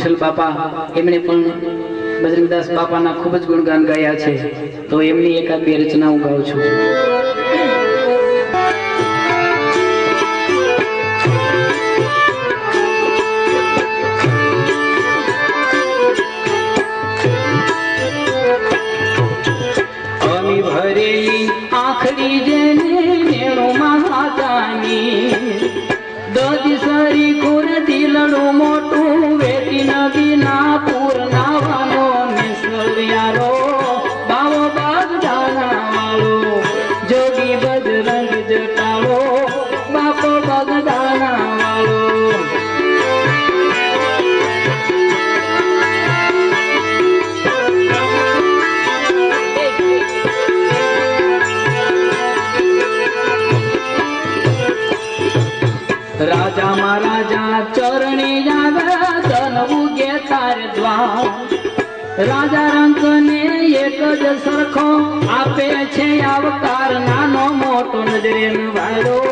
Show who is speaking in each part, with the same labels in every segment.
Speaker 1: વિઠ્ઠલ બાપા એમણે પણ બજરંગદાસ બાપાના ખૂબ જ ગુણગાન ગાયા છે. તો એમની એકાદ બે રચના હું ગાઉં છું. આખરી રાજા મહારાજા ચરણી જાવે ધન ઉગે તાર દ્વાર. રાજા રંગ ને એક જ સરખો આપે છે આવકાર નાનો મોટો નજરે વાળો.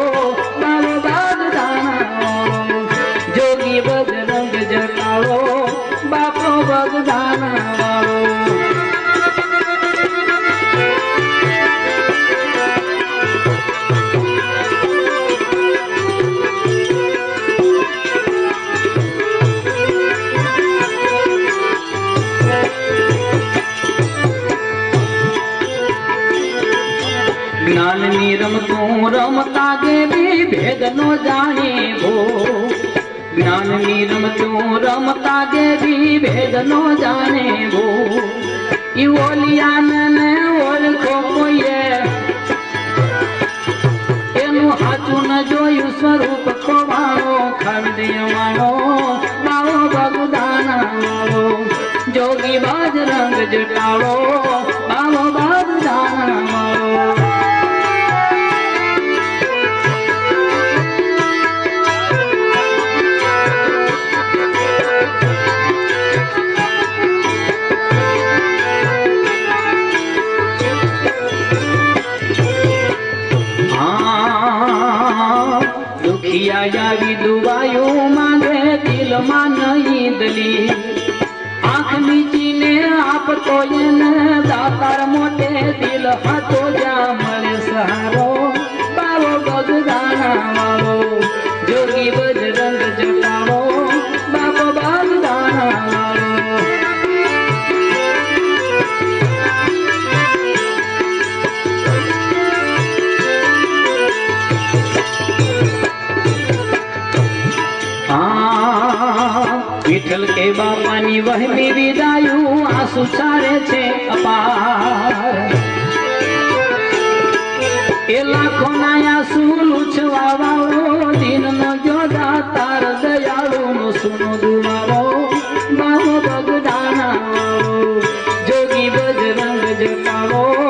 Speaker 1: જ્ઞાનની રમતું રમતા દેવી ભેદ નો જાણે ભો જ્ઞાનની રમતું રમતા દેવી ભેદ નો જાણે ભો ઈ ઓલિયાને ઓળખો કોઈએ. એનું હાચું ન જોયું સ્વરૂપ ખોવાણો ખાંડિયવાણો બાવો બગદાના વાળો જોગી બાજરંગ જટાળો બાવો બગદાના વાળો દુખિયા આવી દુવાયું માંગે દિલમાં નહીં દલી આંખ નીચીને આપતો એને દાતાર મોટે કે બાપાની વહેમી વિદાયુ આસુ સારે છે અપાર. એ લાખો ના આંસુ લૂછવા વાળો દિન ન જોતા તાર દયાળુ નો સુનો દુવારો, બાવો બગડાના જોગી બજરંગ જટાળો